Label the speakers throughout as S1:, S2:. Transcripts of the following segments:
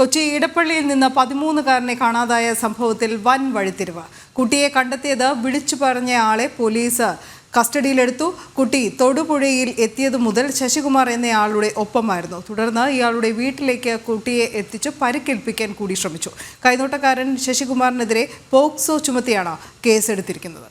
S1: കൊച്ചി ഇടപ്പള്ളിയിൽ നിന്ന് പതിമൂന്നുകാരനെ കാണാതായ സംഭവത്തിൽ വൻ വഴിത്തിരിവ്. കുട്ടിയെ കണ്ടെത്തിയത് വിളിച്ചു പറഞ്ഞ ആളെ പോലീസ് കസ്റ്റഡിയിലെടുത്തു. കുട്ടി തൊടുപുഴയിൽ എത്തിയത് മുതൽ ശശികുമാർ എന്നയാളുടെ ഒപ്പമായിരുന്നു. തുടർന്ന് ഇയാളുടെ വീട്ടിലേക്ക് കുട്ടിയെ എത്തിച്ച് പരിക്കേൽപ്പിക്കാൻ കൂടി ശ്രമിച്ചു. കൈനോട്ടക്കാരൻ ശശികുമാറിനെതിരെ പോക്സോ ചുമത്തിയാണ് കേസെടുത്തിരിക്കുന്നത്.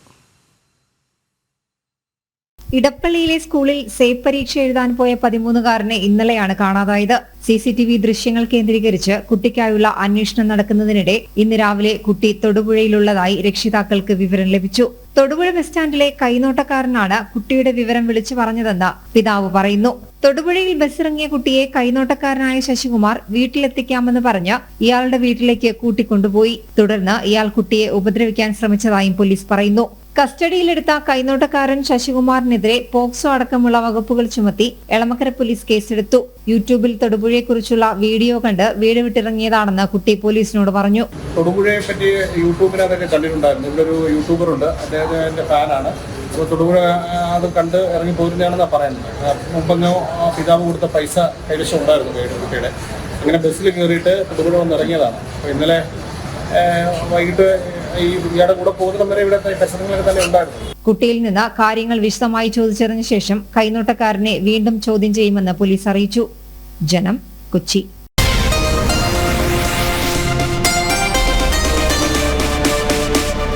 S2: ഇടപ്പള്ളിയിലെ സ്കൂളിൽ സേഫ് പരീക്ഷ എഴുതാൻ പോയ പതിമൂന്നുകാരനെ ഇന്നലെയാണ് കാണാതായത്. സി സി ടി വി ദൃശ്യങ്ങൾ കേന്ദ്രീകരിച്ച് കുട്ടിക്കായുള്ള അന്വേഷണം നടക്കുന്നതിനിടെ ഇന്ന് രാവിലെ കുട്ടി തൊടുപുഴയിലുള്ളതായി രക്ഷിതാക്കൾക്ക് വിവരം ലഭിച്ചു. തൊടുപുഴ ബസ് സ്റ്റാൻഡിലെ കൈനോട്ടക്കാരനാണ് കുട്ടിയുടെ വിവരം വിളിച്ചു പറഞ്ഞതെന്ന് പിതാവ് പറയുന്നു. തൊടുപുഴയിൽ ബസ്സിറങ്ങിയ കുട്ടിയെ കൈനോട്ടക്കാരനായ ശശികുമാർ വീട്ടിലെത്തിക്കാമെന്ന് പറഞ്ഞ് ഇയാളുടെ വീട്ടിലേക്ക് കൂട്ടിക്കൊണ്ടുപോയി. തുടർന്ന് ഇയാൾ കുട്ടിയെ ഉപദ്രവിക്കാൻ ശ്രമിച്ചതായും പോലീസ് പറയുന്നു. കസ്റ്റഡിയിലെടുത്ത കൈനോട്ടക്കാരൻ ശശികുമാറിനെതിരെ പോക്സോ അടക്കമുള്ള വകുപ്പുകൾ ചുമത്തി എളമക്കര പോലീസ് കേസെടുത്തു. യൂട്യൂബിൽ തൊടുപുഴയെക്കുറിച്ചുള്ള വീഡിയോ കണ്ട് വീട് വിട്ടിറങ്ങിയതാണെന്ന് കുട്ടി പോലീസിനോട് പറഞ്ഞു.
S3: തൊടുപുഴയെ പറ്റി യൂട്യൂബിനകത്തൊക്കെ കണ്ടിട്ടുണ്ടായിരുന്നു. ഇവിടെ ഒരു യൂട്യൂബർ ഉണ്ട്. അദ്ദേഹത്തിന്റെ ഫാനാണ്. അപ്പോൾ തൊടുപുഴ അത് കണ്ട് ഇറങ്ങി പോരുന്നതാണെന്നാണ് പറയുന്നത്. മുമ്പെങ്ങോ പിതാവ് കൊടുത്ത പൈസ കൈവശം ഉണ്ടായിരുന്നു കൈയുടെ കുട്ടിയുടെ. അങ്ങനെ ബസ്സിൽ കയറിയിട്ട് തൊടുപുഴ വന്ന് ഇറങ്ങിയതാണ്. അപ്പോൾ ഇന്നലെ വൈകിട്ട് ഇവിടെ
S2: കുട്ടിയിൽ നിന്ന് കാര്യങ്ങൾ വിശദമായി ചോദിച്ചറിഞ്ഞ ശേഷം കൈനോട്ടക്കാരനെ വീണ്ടും ചോദ്യം ചെയ്യുമെന്ന് പോലീസ് അറിയിച്ചു. ജനം കൊച്ചി.